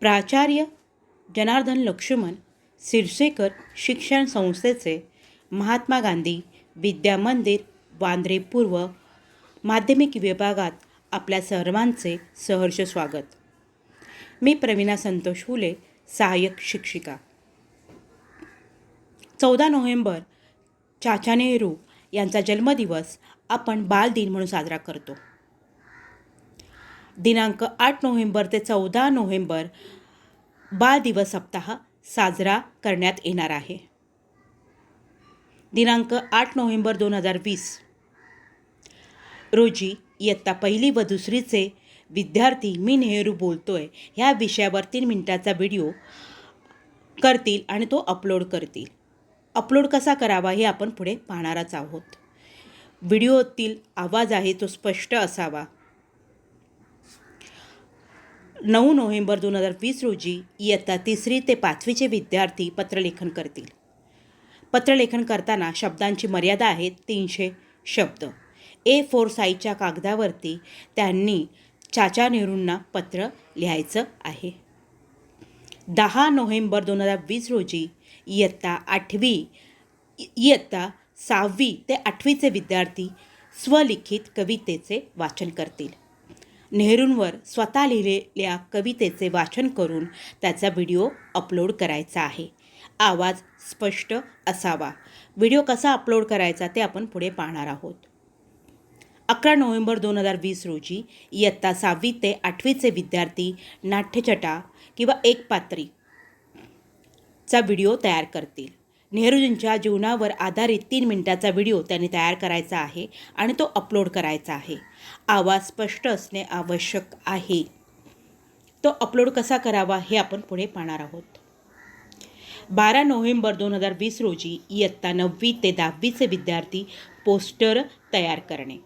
प्राचार्य जनार्दन लक्ष्मण सिरसेकर शिक्षण संस्थेचे महात्मा गांधी विद्या मंदिर वांद्रे पूर्व माध्यमिक विभागात आपल्या सर्वांचे सहर्ष स्वागत. मी प्रवीणा संतोष फुले सहाय्यक शिक्षिका. चौदा नोव्हेंबर चाचा नेहरू यांचा जन्मदिवस आपण बाल दिन म्हणून साजरा करतो. दिनांक आठ नोव्हेंबर ते चौदा नोव्हेंबर बाल दिवस सप्ताह साजरा करण्यात येणार आहे. दिनांक आठ नोव्हेंबर दोन हजार वीस. रोजी इयत्ता पहिली व दुसरीचे विद्यार्थी मी नेहरू बोलतोय ह्या विषयावर तीन मिनिटाचा व्हिडिओ करतील आणि तो अपलोड करतील. अपलोड कसा करावा हे आपण पुढे पाहणारच आहोत. व्हिडिओतील आवाज आहे तो स्पष्ट असावा. नऊ नोव्हेंबर दोन हजार वीस रोजी इयत्ता तिसरी ते पाचवीचे विद्यार्थी पत्रलेखन करतील. पत्रलेखन करताना शब्दांची मर्यादा आहे तीनशे शब्द. ए फोर साईजच्या कागदावरती त्यांनी चाचा नेहरूंना पत्र लिहायचं आहे. दहा नोव्हेंबर दोन हजार वीस रोजी इयत्ता आठवी इयत्ता सहावी ते आठवीचे विद्यार्थी स्वलिखित कवितेचे वाचन करतील. नेहरूंवर स्वतः लिहिलेल्या कवितेचे वाचन करून त्याचा व्हिडिओ अपलोड करायचा आहे. आवाज स्पष्ट असावा. व्हिडिओ कसा अपलोड करायचा ते आपण पुढे पाहणार आहोत. अकरा नोव्हेंबर दोन हजार वीस रोजी इयत्ता सहावी ते आठवीचे विद्यार्थी नाट्यछटा किंवा एक पात्री चा व्हिडिओ तयार करतील. नेहरूजींच्या जीवनावर आधारित तीन मिनिटाचा व्हिडिओ त्यांनी तयार करायचा आहे आणि तो अपलोड करायचा आहे. आवाज स्पष्ट असणे आवश्यक आहे. तो अपलोड कसा करावा हे आपण पुढे पाहणार आहोत. बारा नोव्हेंबर दोन हजार वीस रोजी इयत्ता नववी ते दहावीचे विद्यार्थी पोस्टर तयार करणे.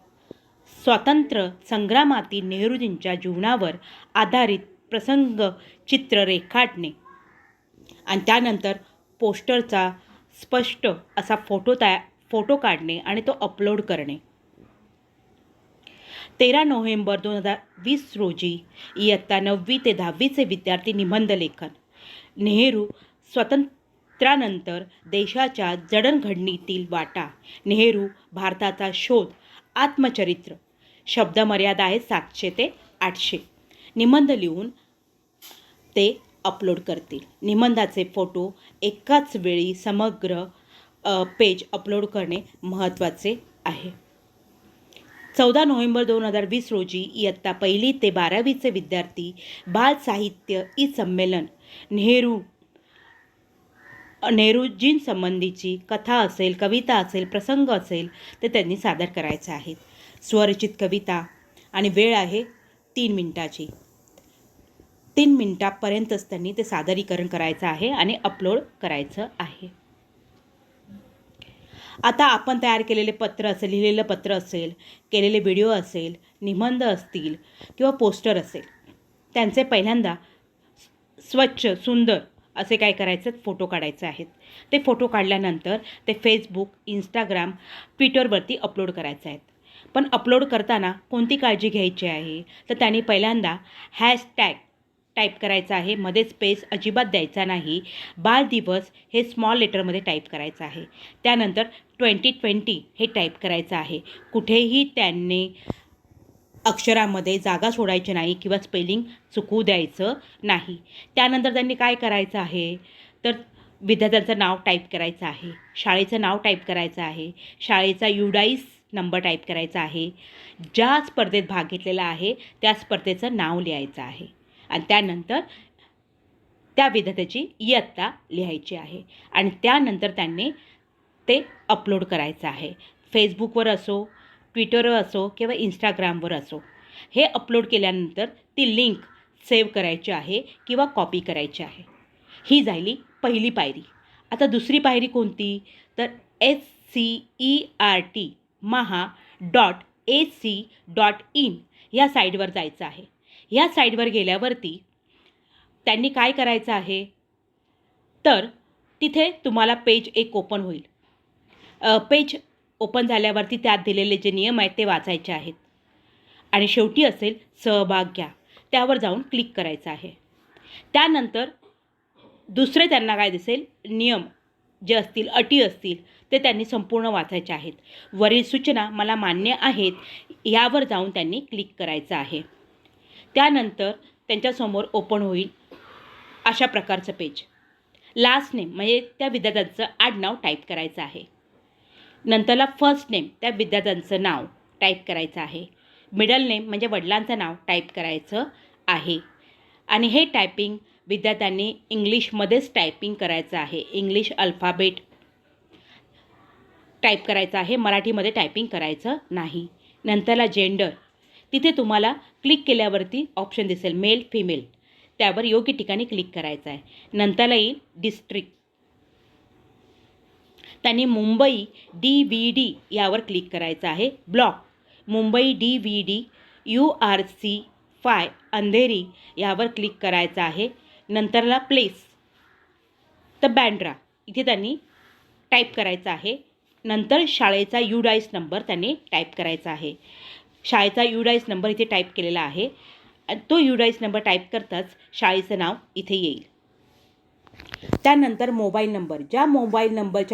स्वातंत्र्य संग्रामातील नेहरूजींच्या जीवनावर आधारित प्रसंग चित्र रेखाटणे आणि त्यानंतर पोस्टरचा स्पष्ट असा फोटो तया फोटो काढणे आणि तो अपलोड करणे. तेरा नोव्हेंबर दोन हजार वीस रोजी इयत्ता नववी ते दहावीचे विद्यार्थी निबंध लेखन. नेहरू स्वातंत्र्यानंतर देशाच्या जडणघडणीतील वाटा. नेहरू भारताचा शोध आत्मचरित्र. शब्दमर्यादा आहे सातशे ते आठशे. निबंध लिहून ते अपलोड करतील. निबंधाचे फोटो एकाच वेळी समग्र पेज अपलोड करणे महत्त्वाचे आहे. चौदा नोव्हेंबर दोन हजार वीस रोजी इयत्ता पहिली ते बारावीचे विद्यार्थी बाल साहित्य ई संमेलन नेहरू नेहरूजींसंबंधीची कथा असेल कविता असेल प्रसंग असेल ते त्यांनी सादर करायचे आहेत. स्वरचित कविता आणि वेळ आहे तीन मिनिटाची. तीन मिनटापर्यंतच त्यांनी ते सादरीकरण करायचं आहे आणि अपलोड करायचं आहे. आता आपण तयार केलेले पत्र असेल लिहिलेलं पत्र असेल केलेले व्हिडिओ असेल निबंध असतील किंवा पोस्टर असेल त्यांचे पहिल्यांदा स्वच्छ सुंदर असे काय करायचे? फोटो काढायचे आहेत. ते फोटो काढल्यानंतर ते फेसबुक इंस्टाग्राम ट्विटरवरती अपलोड करायचे आहेत. पण अपलोड करताना कोणती काळजी घ्यायची आहे? तर त्यांनी पहिल्यांदा हॅशटॅग टाईप करायचं आहे. मध्ये स्पेस अजिबात द्यायचा नाही. बाल दिवस हे स्मॉल लेटरमध्ये टाईप करायचं आहे. त्यानंतर ट्वेंटी ट्वेंटी हे टाईप करायचं आहे. कुठेही त्यांनी अक्षरामध्ये जागा सोडायची नाही किंवा स्पेलिंग चुकवू द्यायचं नाही. त्यानंतर त्यांनी काय करायचं आहे? तर विद्यार्थ्यांचं नाव टाईप करायचं आहे. शाळेचं नाव टाईप करायचं आहे. शाळेचा युडाईस नंबर टाईप करायचा आहे. ज्या स्पर्धेत भाग घेतलेला आहे त्या स्पर्धेचं नाव लिहायचं आहे. आणि त्यानंतर त्या विधतेची इयत्ता लिहायची आहे. आणि त्यानंतर त्यांनी ते अपलोड करायचं आहे. फेसबुकवर असो ट्विटरवर असो किंवा इंस्टाग्रामवर असो. हे अपलोड केल्यानंतर ती लिंक सेव्ह करायची आहे किंवा कॉपी करायची आहे. ही झाली पहिली पायरी. आता दुसरी पायरी कोणती? तर S C E R T Maha dot A C dot in ह्या साईडवर जायचं आहे. ह्या साईडवर गेल्यावरती त्यांनी काय करायचं आहे? तर तिथे तुम्हाला पेज एक ओपन होईल. पेज ओपन झाल्यावरती त्यात दिलेले जे नियम आहेत ते वाचायचे आहेत. आणि शेवटी असेल सहभाग घ्या. त्यावर जाऊन क्लिक करायचं आहे. त्यानंतर दुसरे त्यांना काय दिसेल? नियम जे असतील अटी असतील ते त्यांनी संपूर्ण वाचायचे आहेत. वरील सूचना मला मान्य आहेत यावर जाऊन त्यांनी क्लिक करायचं आहे. त्यानंतर त्यांच्यासमोर ओपन होईल अशा प्रकारचं पेज. लास्ट नेम म्हणजे त्या विद्यार्थ्यांचं आडनाव टाईप करायचं आहे. नंतरला फर्स्ट नेम त्या विद्यार्थ्यांचं नाव टाईप करायचं आहे. मिडल नेम म्हणजे वडिलांचं नाव टाईप करायचं आहे. आणि हे टायपिंग विद्यार्थ्यांनी इंग्लिशमध्येच टायपिंग करायचं आहे. इंग्लिश अल्फाबेट टाईप करायचं आहे. मराठीमध्ये टायपिंग करायचं नाही. नंतरला जेंडर तिथे तुम्हाला क्लिक केल्यावरती ऑप्शन दिसेल मेल फिमेल त्यावर योग्य ठिकाणी क्लिक करायचं आहे नंतरला येईल डिस्ट्रिक्ट त्यांनी मुंबई डी व्ही डी यावर क्लिक करायचं आहे. Block Mumbai D V D U R C five Andheri यावर क्लिक करायचं आहे. नंतरला प्लेस तर बँड्रा इथे त्यांनी टाईप करायचं आहे. नंतर शाळेचा युडाईस नंबर त्यांनी टाईप करायचा आहे. शाळेचा युडाईस नंबर इथे टाईप केलेला आहे. तो युडाईस नंबर टाईप करताच शाळेचं नाव इथे येईल. त्यानंतर मोबाईल नंबर. ज्या मोबाईल नंबरच्या